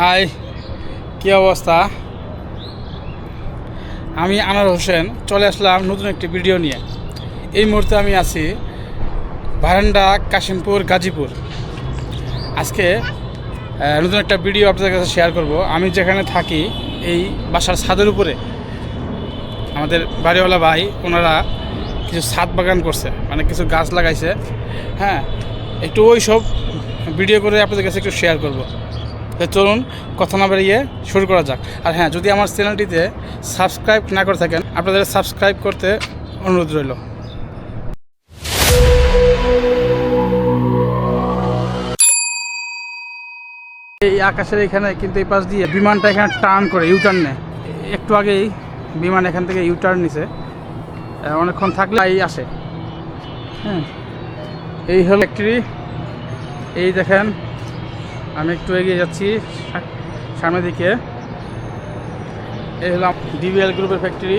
High কি অবস্থা? আমি আনার হোসেন, চলে আসলাম নতুন একটি ভিডিও নিয়ে। এই মুহূর্তে আমি আছি ভারান্ডা কাশিমপুর, গাজীপুর। আজকে নতুন একটা ভিডিও আপনাদের কাছে শেয়ার করব। আমি যেখানে থাকি, এই বাসার ছাদের উপরে। আমাদের বাড়িওয়ালা ভাই, ওনারা কিছু ছাদ বাগান করছে মানে কিছু গাছ লাগাইছে। হ্যাঁ একটু ওই সব ভিডিও করে আপনাদের কাছে একটু শেয়ার করব। চলুন কথা না বেরিয়ে শুরু করা যাক। আর হ্যাঁ যদি আমার চ্যানেলটিতে সাবস্ক্রাইব না করে থাকেন, আপনাদের সাবস্ক্রাইব করতে অনুরোধ রইল। এই আকাশের এখানে কিন্তু এই পাশ দিয়ে বিমানটা এখানে টার্ন করে ইউটার্ন নেয়। একটু আগেই বিমান এখান থেকে ইউটার্ন নিছে। অনেকক্ষণ থাকলে এই আসে। হ্যাঁ এই হল ফ্যাক্টরি এই দেখেন আমি একটু এগিয়ে যাচ্ছি সামনের দিকে। এই হলো ডিবিএল গ্রুপের ফ্যাক্টরি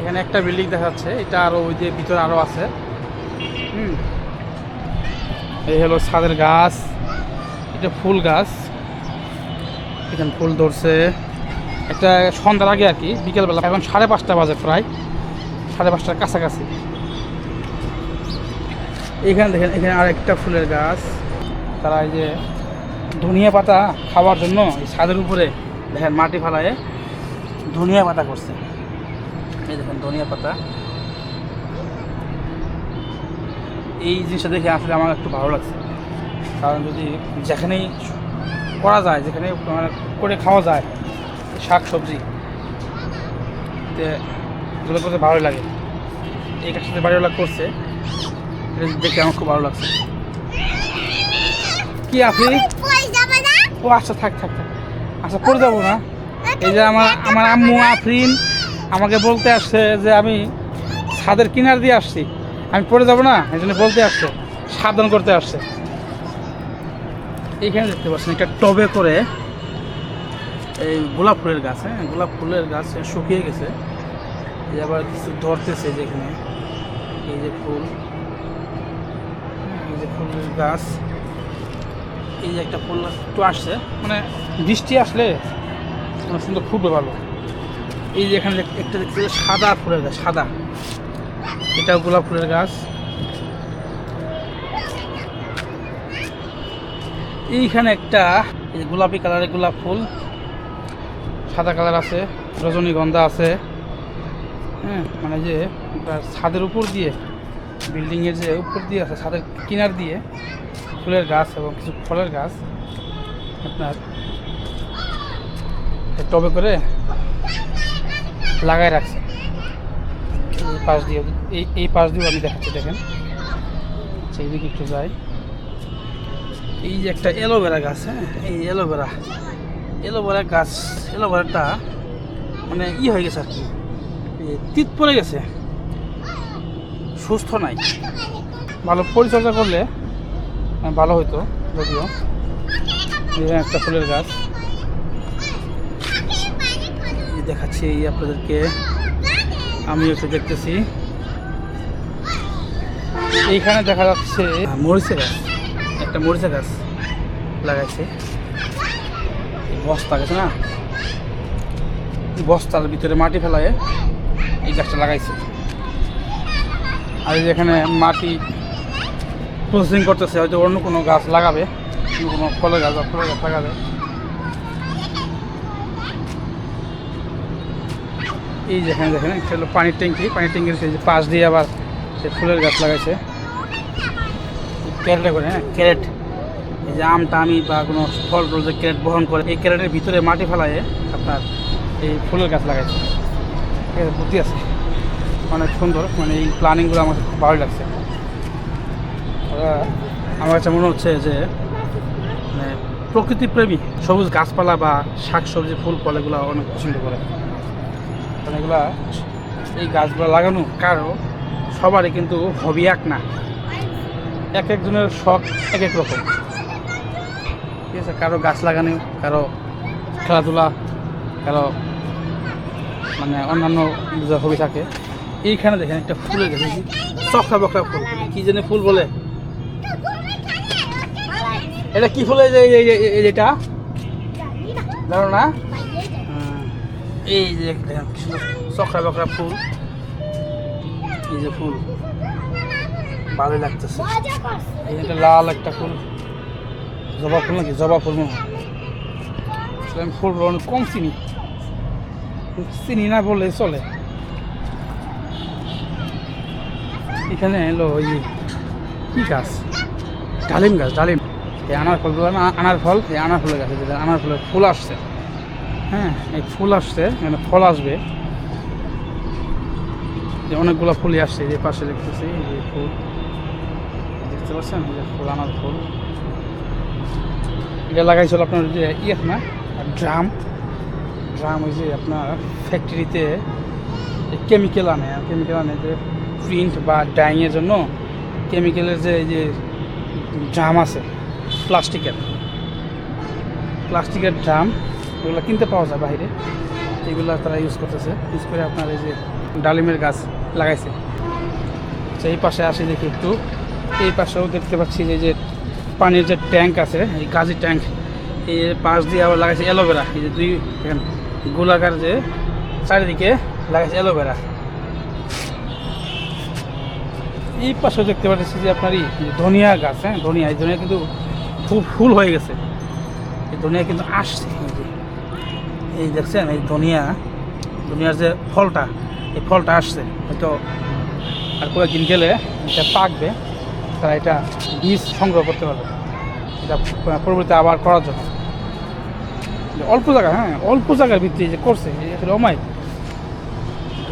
এখানে একটা বিল্ডিং দেখা যাচ্ছে, এটা আরও ওই যে ভিতরে আরও আছে। হুম। এই হলো ছাদের গাছ, এটা ফুল গাছ। এখানে ফুল ধরছে। একটা সন্ধ্যার আগে আর কি, বিকেলবেলা, এখন সাড়ে পাঁচটা বাজে প্রায়। সাড়ে পাঁচটার কাছাকাছি। এখানে দেখেন, এখানে আর একটা ফুলের গাছ। তারা এই যে ধনিয়া পাতা খাওয়ার জন্য এই ছাদের উপরে দেখেন মাটি ফালায় ধনিয়া পাতা করছে। এই দেখেন ধনিয়া পাতা। এই জিনিসটা দেখে আসলে আমার একটু ভালো লাগছে। কারণ যদি যেখানেই করা যায়, যেখানে মানে করে খাওয়া যায়, শাক সবজি এগুলো করতে ভালোই লাগে। এই কাজটা বাড়িওয়ালা করছে। এটা দেখে আমার খুব ভালো লাগছে। কি আপনি? ও আচ্ছা থাক থাক থাক। আচ্ছা পড়ে যাব না। এই যে আমার আমার আম্মু আফরিন আমাকে বলতে আসছে যে আমি ছাদের কিনার দিয়ে আসছি। আমি পড়ে যাব না? এই জন্য বলতে আসছে। সাবধান করতে আসছে। এইখানে দেখতে পাচ্ছেন একটা টবে করে এই গোলাপ ফুলের গাছ হ্যাঁ? গোলাপ ফুলের গাছ শুকিয়ে গেছে। এই আবার কিছু ধরতেছে যেখানে। এই যে ফুল এই যে ফুলের গাছ। এই যে একটা ফুল একটু আসছে মানে বৃষ্টি আসলে সুন্দর ফুটবে ভালো এই যে এখানে একটা দেখতে সাদা ফুলের গাছ, সাদা। এটাও গোলাপ ফুলের গাছ। এইখানে একটা, এই গোলাপি কালারের গোলাপ ফুল। সাদা কালার আছে, রজনীগন্ধা আছে। হ্যাঁ মানে যে ছাদের উপর দিয়ে, বিল্ডিংয়ের যে উপর দিয়ে আছে, ছাদের কিনার দিয়ে। ফুলের গাছ এবং কিছু ফলের গাছ। আপনার টবে করে লাগাই রাখছে। এই পাশ দিয়ে, এই এই পাশ দিয়েও আমি দেখাচ্ছি, দেখেন। সেই দিকে একটু যাই। এই যে একটা অ্যালোভেরা গাছ হ্যাঁ? এই অ্যালোভেরা অ্যালোভেরা গাছ, অ্যালোভেরাটা মানে ই হয়ে গেছে আর কি। তিত পড়ে গেছে। সুস্থ নাই। ভালো পরিচর্যা করলে ভালো হতো যদিও। একটা ফুলের গাছ। দেখাচ্ছি আপনাদেরকে। আমি একটু দেখতেছি। এইখানে দেখা যাচ্ছে মরিচে গাছ। একটা মরিচা গাছ লাগাইছে। বস্তা গেছে না? বস্তার ভিতরে মাটি ফেলায় এই গাছটা লাগাইছে। আর এখানে মাটি প্রসেসিং করতেছে, হয়তো অন্য কোনো গাছ লাগাবে কোনো ফলের গাছ বা ফলের গাছ লাগাবে। এই যেখানে দেখেন একটা হলো পানির ট্যাঙ্কি, পানির ট্যাঙ্কির সেই যে পাশ দিয়ে আবার সে ফুলের গাছ লাগাইছে। ক্যারেটে করে হ্যাঁ ক্যারেট। এই যে আম, টামি বা কোনো ফল, টল যে ক্যারেট বহন করে, এই ক্যারেটের ভিতরে মাটি ফেলায় আপনার এই ফুলের গাছ লাগাইছে। ঠিক আছে, বুদ্ধি আছে। অনেক সুন্দর মানে এই প্ল্যানিংগুলো আমার খুব ভালো লাগছে। আমার কাছে মনে হচ্ছে যে মানে প্রকৃতিপ্রেমী সবুজ গাছপালা বা শাক সবজি ফুল ফল এগুলো অনেক পছন্দ করে। কারণ এগুলা এই গাছগুলো লাগানো কারও সবারই কিন্তু হবি এক না। এক একজনের শখ এক এক রকম। ঠিক আছে, কারও গাছ লাগানো, কারও খেলাধুলা, কারও মানে অন্যান্য যে হবি থাকে, এইখানে দেখেন একটা ফুলের দেখেছি, চকরা বকরা ফুল। কি জানি ফুল বলে। এটা কি ফুল এটা জানো না? হ্যাঁ। এই যে চকরা বকরা ফুল। এই যে ফুল। ভালোই লাগতেছে। একটা লাল একটা ফুল। জবা ফুল নাকি? জবা ফুল মনে আমি ফুলগুলো অনেক কম চিনি। চিনি না বললে চলে। এখানে এলো ওই কি গাছ? ডালিম গাছ, ডালিম। এই আনার ফল বললাম আনার ফল, এই আনার ফলের গাছ যেটা, আনার ফলের ফুল আসছে। হ্যাঁ এই ফুল আসছে মানে ফল আসবে। যে অনেকগুলো ফুলই আসছে যে পাশে দেখতেছি যে ফুল। দেখতে পাচ্ছেন? যে ফুল, আনার ফুল। এটা লাগাইছিল আপনার যে ইয়ে না, ড্রাম। ড্রাম ওই যে আপনার ফ্যাক্টরিতে কেমিক্যাল আনে কেমিক্যাল আনে যে প্রিন্ট বা ডাইংয়ের জন্য কেমিক্যালের যে, এই যে ড্রাম আছে প্লাস্টিকের প্লাস্টিকের ড্রাম এগুলো কিনতে পাওয়া যায় বাইরে। এগুলো তারা ইউজ করতেছে। ইউজ করে আপনার এই যে ডালিমের গাছ লাগাইছে। আচ্ছা এই পাশে আসি দেখি একটু। এই পাশেও দেখতে পাচ্ছি যে যে পানির যে ট্যাঙ্ক আছে, এই গাছের ট্যাঙ্ক, এই পাশ দিয়ে আবার লাগাইছে অ্যালোভেরা। এই যে দুই গোলাকার যে চারিদিকে লাগাইছে অ্যালোভেরা। এই পাশেও দেখতে পাচ্ছি যে আপনার ই যে ধনিয়া গাছ হ্যাঁ ধনিয়া, এই ধনিয়া কিন্তু খুব ফুল হয়ে গেছে। এই ধনিয়া কিন্তু আসছে এই এই দেখছেন, এই ধনিয়া, ধনিয়ার যে ফলটা, এই ফলটা আসছে। হয়তো আর কয়েকদিন গেলে এটা পাকবে, তারা এটা বীজ সংগ্রহ করতে পারবে। এটা পরবর্তীতে আবার করার জন্য। অল্প জায়গা হ্যাঁ অল্প জায়গার ভিত্তি যে করছে, এই আসলে অমাই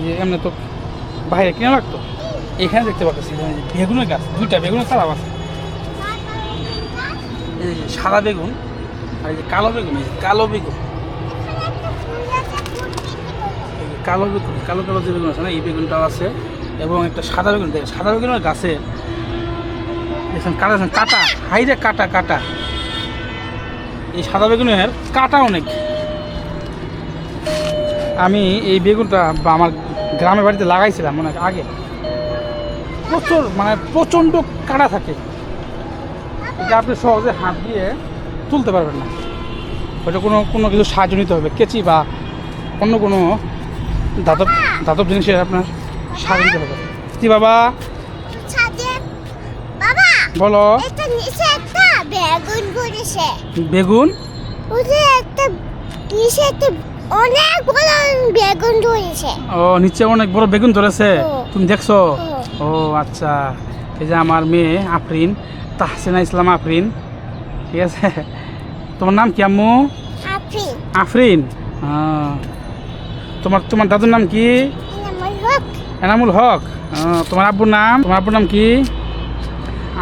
যে এমনি তো বাইরে কিনে লাগতো এখানে দেখতে পাচ্ছি বেগুনের গাছ, দুইটা বেগুনের চারা আছে। এই সাদা বেগুন আর এই যে কালো বেগুন, এই কালো বেগুন। কালো বেগুন, কালো কালো যে বেগুন আছে না, এই বেগুনটাও আছে। এবং একটা সাদা বেগুন, দেখেন, সাদা বেগুনের গাছে দেখছেন, কাটা কাটা, হাইরে কাটা কাটা। এই সাদা বেগুনের কাটা অনেক। আমি এই বেগুনটা আমার গ্রামের বাড়িতে লাগাইছিলাম অনেক আগে। প্রচুর মানে প্রচণ্ড কাটা থাকে। এটা আপনি সহজে হাত দিয়ে তুলতে পারবেন না। ওইটা কোনো কোনো কিছু সাহায্য নিতে হবে। কেচি বা অন্য কোনো ধাতব ধাতব জিনিসের আপনার সাহায্য নিতে হবে। কি বাবা? বলো। বেগুন একটা নিচে একটা অনেক বড় বেগুন ধরেছে। ও নিচে অনেক বড় বেগুন ধরেছে। তুমি দেখছ? ও। আচ্ছা। এই যে আমার মেয়ে আফরিন তাহসিনা ইসলাম আফরিন। ঠিক আছে? তোমার নাম কি আম্মু? আফরিন। তোমার তোমার দাদুর নাম কি? এনামুল হক। তোমার আব্বুর নাম? তোমার আব্বুর নাম কি?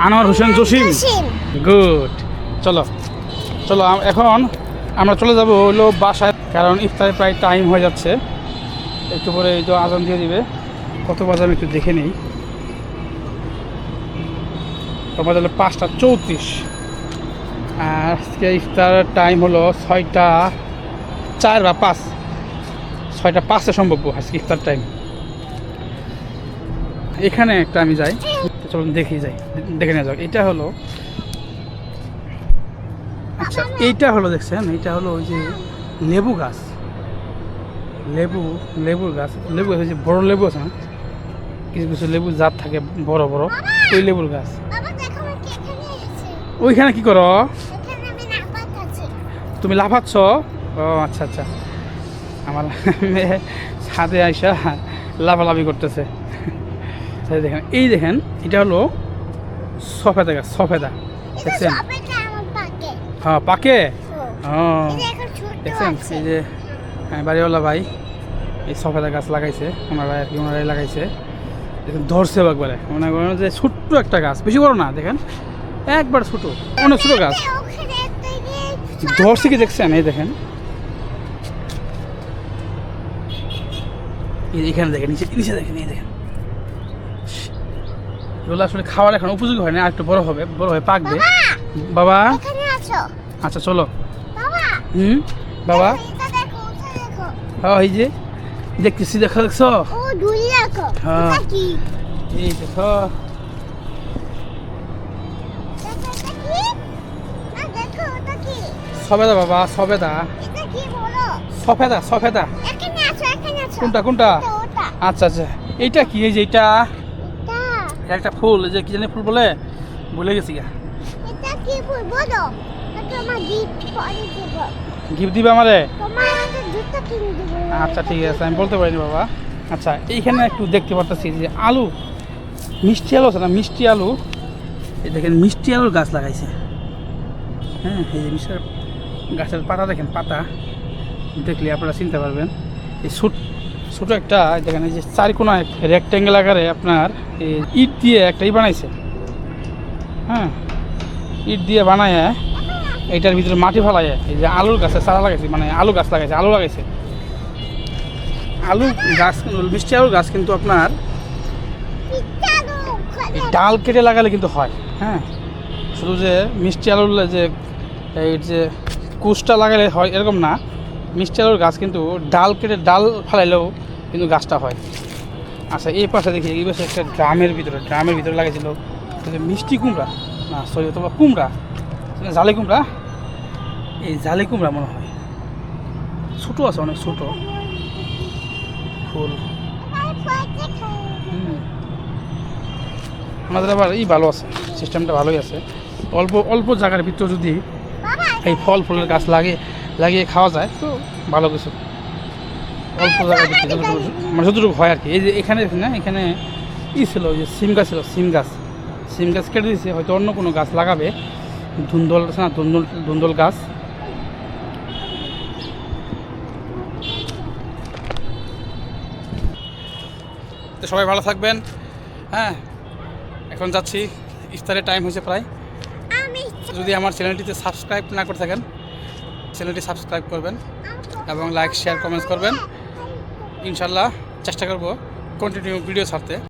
আনোয়ার হোসেন জসিম। জসিম গুড। চলো চলো এখন আমরা চলে যাব হলো বাসায় কারণ ইফতারের প্রায় টাইম হয়ে যাচ্ছে। একটু পরে এই তো আজান দিয়ে দিবে। কত বাজে আমি একটু দেখে নিই। বাজে হলো পাঁচটা চৌত্রিশ। আর আজকে ইফতারের টাইম হলো ছয়টা চার বা পাঁচ। ছয়টা পাঁচটা সম্ভব আজকে ইফতার টাইম এখানে একটা আমি যাই। চলুন দেখি যাই। দেখে নেওয়া যাক। এটা হলো আচ্ছা এইটা হলো দেখছেন? এইটা হলো ওই যে লেবু গাছ। লেবু, লেবুর গাছ। লেবু গাছ বড় লেবু আছে না? কিছু কিছু লেবু জাত থাকে, বড় বড়। ওই লেবুর গাছ। ওইখানে কি করো? তুমি লাফাচ্ছ? ও আচ্ছা আচ্ছা। আমার মেয়ে ছাদে আইসা লাফালাফি করতেছে। দেখেন এই দেখেন এটা হলো সফেদা গাছ সফেদা। দেখছেন? পাকে। হ্যাঁ পাকে? ছোট দেখছেন? এই যে হ্যাঁ, বাড়িওয়ালা ভাই এই সফেদা গাছ লাগাইছে ওনার ভাই আর কি ওনারাই লাগাইছে। দেখেন ধরছে একবারে। মনে করেন যে ছোট্ট একটা গাছ বেশি বড় না দেখেন। একবার ছোট অনেক ছোট গাছ। ওখানে একটা ইয়ে কি দেখছেন? এই দেখেন। এখানে দেখেন নিচে নিচে দেখেন এই দেখেন। এগুলো আসলে খাওয়ার এখন উপযোগী হয় না একটু বড় হবে বড় হয়ে পাকবে। বাবা আচ্ছা চলো। হুম? বাবা। হ্যাঁ এই যে দেখতেছি দেখা দেখছ? হ্যাঁ। এই দেখো। সবেদা বাবা সবেদা। সফেদা সফেদা। কোনটা কোনটা? আচ্ছা আচ্ছা। এইটা কি? এই যে এইটা? এটা। একটা ফুল এই যে কি জানি ফুল বলে? ভুলে গেছি গা। এটা কি ফুল? বলো। এটা আমার গিফট দিব। আমারে? আচ্ছা ঠিক আছে আমি বলতে পারিনি বাবা। আচ্ছা এইখানে একটু দেখতে পারতেছি যে আলু মিষ্টি আলু আছে না? মিষ্টি আলু। এই দেখেন মিষ্টি আলুর গাছ লাগাইছে। হ্যাঁ এই মিষ্টি গাছের পাতা দেখেন, পাতা। দেখলে আপনারা চিনতে পারবেন। এই ছোট ছোটো একটা, দেখেন এই যে চারিকোনা রেক্ট্যাঙ্গেল আকারে আপনার এই ইট দিয়ে একটা ই বানাইছে। হ্যাঁ ইট দিয়ে বানায় এইটার ভিতরে মাটি ফেলায়, এই যে আলুর গাছে চারা লাগাইছে মানে আলু গাছ লাগাইছে, আলু লাগাইছে। আলু গাছ, মিষ্টি আলুর গাছ কিন্তু আপনার ডাল কেটে লাগালে কিন্তু হয় হ্যাঁ। শুধু যে মিষ্টি আলুর যে, এই যে কুচটা লাগালে হয় এরকম না। মিষ্টি আলুর গাছ কিন্তু ডাল কেটে ডাল ফেলাইলেও কিন্তু গাছটা হয়। আচ্ছা এই পাশে দেখি, এই পাশে একটা ড্রামের ভিতরে ড্রামের ভিতরে লাগাইছিল ওই মিষ্টি কুমড়া। না সরি অথবা কুমড়া। জালি কুমড়া? এই জালি কুমড়া মনে হয়। ছোটো আছে, অনেক ছোটো। ফুল। আমাদের আবার এই ভালো আছে সিস্টেমটা ভালোই আছে। অল্প অল্প জায়গার ভিতরে যদি এই ফল ফুলের গাছ লাগিয়ে লাগিয়ে খাওয়া যায়, তো ভালো কিছু। মানে যতটুকু হয় আর কি। এই যে এখানে না, এখানে ই ছিল, ওই যে সিম গাছ ছিল, সিম গাছ। সিম গাছ কেটে দিয়েছে, হয়তো অন্য কোনো গাছ লাগাবে। ধুন্দল আছে না, ধুন্দল ধুন্দল গাছ। সবাই ভালো থাকবেন। হ্যাঁ এখন যাচ্ছি, ইফতারের টাইম হয়েছে প্রায়। যদি আমার চ্যানেলটিতে সাবস্ক্রাইব না করে থাকেন, চ্যানেলটি সাবস্ক্রাইব করবেন এবং লাইক শেয়ার কমেন্টস করবেন। ইনশাল্লাহ চেষ্টা করব কন্টিনিউ ভিডিও ছাড়তে।